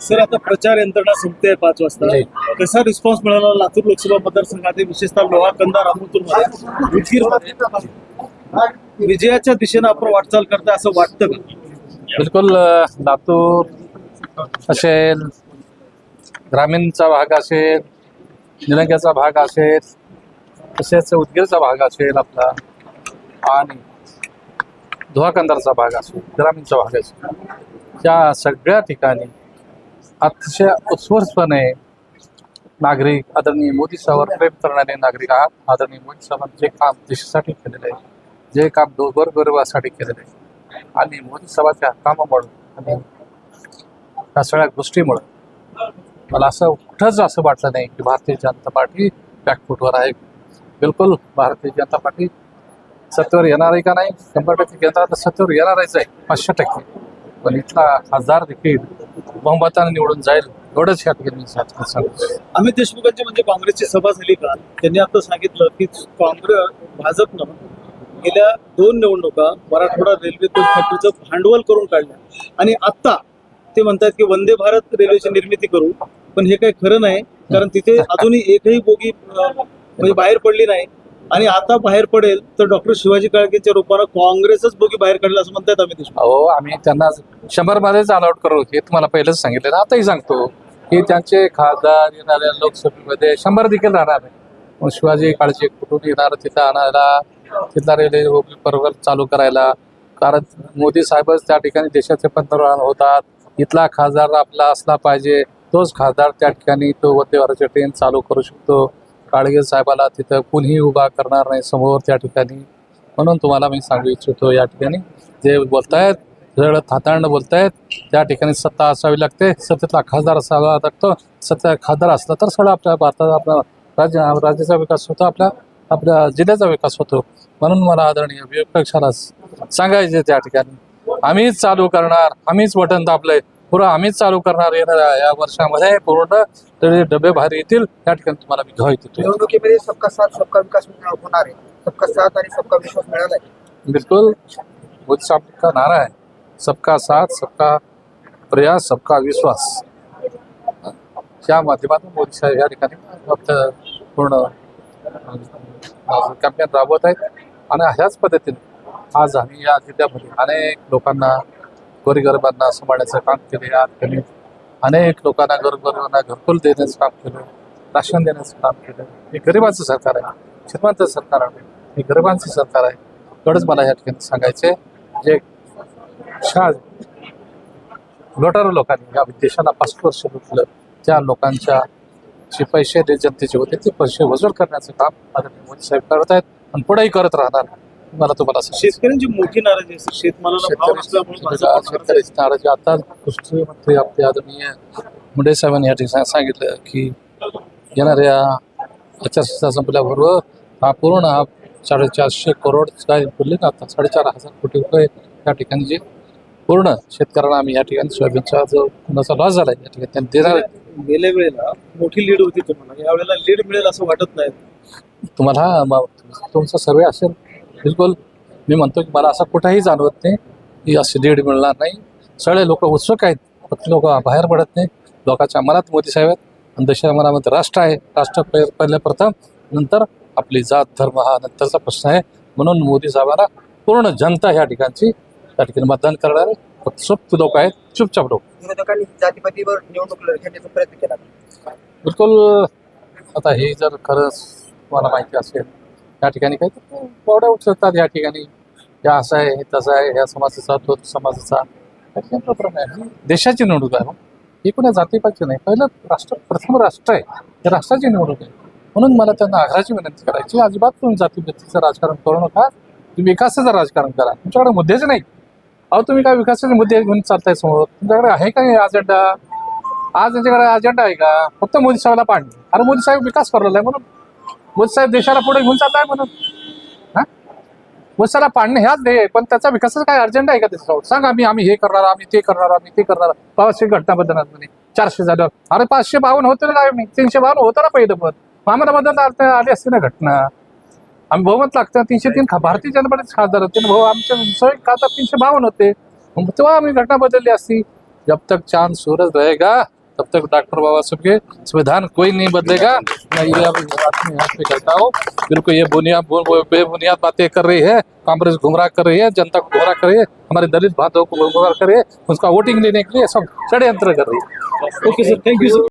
Sir आता प्रचार यंत्रणा संपते पाच वाजता. कसा रिस्पॉन्स मिळाला? लातूर लोकसभा मतदारसंघात विशेषतः लोहा कंदा रामोतूर विजयाच्या दिशेनं आपण वाटचाल करताय असं वाटतं का? बिलकुल लातूर असेल ग्रामीणचा भाग असेल निलंग्याचा भाग असेल तसेच उदगीरचा भाग असेल आपला. आणि धुवाकंदारचा भाग असो ग्रामीणचा भाग असो या सगळ्या ठिकाणी अतिशय उत्स्फूर्तपणे नागरिक आदरणीय मोदी साहेबांवर प्रेम करणारे नागरिक आहात. आदरणीय मोदी साहेबांनी जे काम देशासाठी केलेलं आहे जे काम दोघर गौरवासाठी केलेलं आहे आणि मोदी साहेबांच्या कामामुळं आणि या सगळ्या गोष्टीमुळं मला असं कुठंच असं वाटलं नाही की भारतीय जनता पार्टी बॅकफुटवर आहे. बिलकुल भारतीय जनता पार्टी सत्तेवर येणार आहे का नाही? शंभर टक्के केंद्रात सत्तेवर येणारच आहे. पाचशे टक्के. पण इथला खासदार देखील बहुमताने निवडून जाईल एवढंच या ठिकाणी अमित देशमुखांची म्हणजे काँग्रेसची सभा झाली का? त्यांनी आता सांगितलं की काँग्रेस भाजपनं गेल्या दोन निवडणुका मराठवाडा रेल्वे कोच फॅक्टरीचं भांडवल करून काढलं. आणि आता ते म्हणतात की वंदे भारत रेल्वेची निर्मिती करू. पण हे काही खरं नाही कारण तिथे अजूनही एकही बोगी म्हणजे बाहेर पडली नाही. आणि आता बाहेर पडेल तर डॉक्टर शिवाजी काळकेच्या रूपानं काँग्रेसच बोगी बाहेर काढला असं म्हणतात अमित देशमुख. अहो आम्ही त्यांना शंभर मध्येच ऑलआउट करू. हे तुम्हाला पहिलेच सांगितलं आताही सांगतो. की त्यांचे खासदार येणाऱ्या लोकसभेमध्ये शंभर देखील राहणार नाही मग शिवाजी काळजी कुठून येणार? तिथं आणायला तिथला रेल्वे बरोबर चालू करायला. कारण मोदी साहेबच त्या ठिकाणी देशाचे पंतप्रधान होतात. इथला खासदार आपला असला पाहिजे. तोच खासदार त्या ठिकाणी तो वंदे भारतची ट्रेन चालू करू शकतो. काळगे साहेबाला तिथं कुणीही उभा करणार नाही समोर त्या ठिकाणी. म्हणून तुम्हाला मी सांगू इच्छितो या ठिकाणी. जे बोलतायत सगळं थाताळणं बोलतायत त्या ठिकाणी सत्ता असावी लागते. सत्तेतला खासदार असावा लागतो. सत्ता खासदार असला तर सगळं आपल्या भारतात आपला राज्य राज्याचा विकास होतो आपल्या आपल्या जिल्ह्याचा विकास होतो. म्हणून मला आदरणीय विपक्षाला सांगायचे त्या ठिकाणी. आम्हीच चालू करणार आम्हीच बटन दाबलंय. पुरं आम्हीच चालू करणार येणाऱ्या या वर्षामध्ये. पूर्ण तरी डबे बाहेर येतील. त्या ठिकाणी तुम्हाला मी घाई देतो निवडणुकीमध्ये सबका साथ सबका विकास होणार आहे. सबका साथ आणि सबका विश्वास मिळाला आहे बिल्कुल. मोदी साहब का नारा है सबका साथ सबका प्रयास सबका विश्वास. त्या माध्यमातून मोदी साहेब या ठिकाणी पूर्ण कॅम्पेन राबवत आहेत. आणि ह्याच पद्धतीने आज आम्ही या जिल्ह्यामध्ये अनेक लोकांना गोरगरिबांना सांभाळण्याचं काम केले या अनेक लोकांना गोरगरिबांना घरकुल देण्याचं काम केलं राशन देण्याचं काम केलं. हे गरिबाचं सरकार आहे. श्रीमंत सरकार आहे. हे गरिबांचं सरकार आहे. एवढंच मला या ठिकाणी सांगायचे जे शा लोटारो लोकांनी या देशाला पाच वर्ष लुटलं. त्या लोकांच्या जे पैसे जनतेचे होते ते पैसे वसूल करण्याचं काम आदरणीय मोदी साहेब करत आहेत आणि पुढेही करत राहणार. मला तुम्हाला. शेतकऱ्यांची मोठी नाराजी शेतमालाला शेतकऱ्याची नाराजी आता कृषी मंत्री आपले आदरणीय मुंडे साहेबांनी या ठिकाणी सांगितलं की येणाऱ्या आचारसंहिता संपल्याबरोबर हा पूर्ण हा साडेचारशे करोड काय बोलले ना आता साडेचार हजार कोटी रुपये या ठिकाणी जे पूर्ण शेतकऱ्यांना आम्ही या ठिकाणी सोयाबीनचा जो कुणाचा लॉस झाला या ठिकाणी त्यांनी देणार. गेल्या वेळेला मोठी लीड होती तुम्हाला. यावेळेला लीड मिळेल असं वाटत नाही. तुम्हाला तुमचा सर्वे असेल बिलकुल मी म्हणतो की मला असं कुठंही जाणवत नाही की अशी लीड मिळणार नाही. सगळे लोक उत्सुक आहेत फक्त लोक बाहेर पडत नाही. लोकांच्या मनात मोदी साहेब आहेत आणि देशाच्या मनामध्ये राष्ट्र आहे. राष्ट्र पहि- पहिले प्रथम नंतर आपली जात धर्म हा नंतरचा प्रश्न आहे. म्हणून मोदी साहेबांना पूर्ण जनता ह्या ठिकाणची त्या ठिकाणी मतदान करणारे फक्त लोक आहेत. चुपचाप लोक विरोधकांनी जातीपातीवर निवडणूक घेण्याचा प्रयत्न केला. बिलकुल आता हे जर खरंच तुम्हाला माहिती असेल या ठिकाणी काही पावड्या उचलतात या ठिकाणी. या असं आहे हे तसं आहे ह्या समाजाचा तो समाजाचा. आहे. देशाची निवडणूक आहे. ही कुणा जातीपाची नाही. पहिलं राष्ट्र प्रथम राष्ट्र आहे. हे राष्ट्राची निवडणूक आहे. म्हणून मला त्यांना आग्रहाची विनंती करायची अजिबात तुम्ही जातीभीतीचं राजकारण करू नका. तुम्ही विकासाचं राजकारण करा. तुमच्याकडे मुद्देच नाही अहो तुम्ही काय विकासाचे मुद्दे घेऊन चालताय समोर? तुमच्याकडे आहे का हे अजेंडा आज त्यांच्याकडे अजेंडा आहे का? फक्त मोदी साहेबला पाणी. अरे मोदी साहेब विकास करायला आहे म्हणून मोदी साहेब देशाला पुढे घेऊन जात आहे म्हणून. हा? पाडणे ह्याच दे पण त्याचा विकासाचा काय अर्जंट आहे का त्याच्यावर सांग आम्ही आम्ही हे करणार आम्ही ते करणार आम्ही ते करणार. पाचशे घटना बदलणार चारशे झालं. अरे पाचशे बावन्न होते ना आम्ही तीनशे बावन्न होतं ना पहिलं पण आम्हाला बदल आली असते ना घटना. आम्ही बहुमत लागतं तीनशे तीन खा भारतीय जनता पार्टीचे खासदार होते. ना भाऊ आमच्या सगळे खासदार तीनशे बावन्न होते. मग तेव्हा आम्ही घटना बदलली असती. जब तक चांद सूरज रहेगा तब तक डॉक्टर बाबा साहब के संविधान कोई नहीं बदलेगा। मैं ये अब यहाँ पे करता हूँ, बिल्कुल ये बुनियाद बेबुनियाद बातें कर रही है, कांग्रेस गुमराह कर रही है, जनता को गुमराह कर रही है, हमारे दलित बांधवों को गुमराह कर रही है, उसका वोटिंग लेने के लिए सब षड्यंत्र कर रही है। Okay sir thank you sir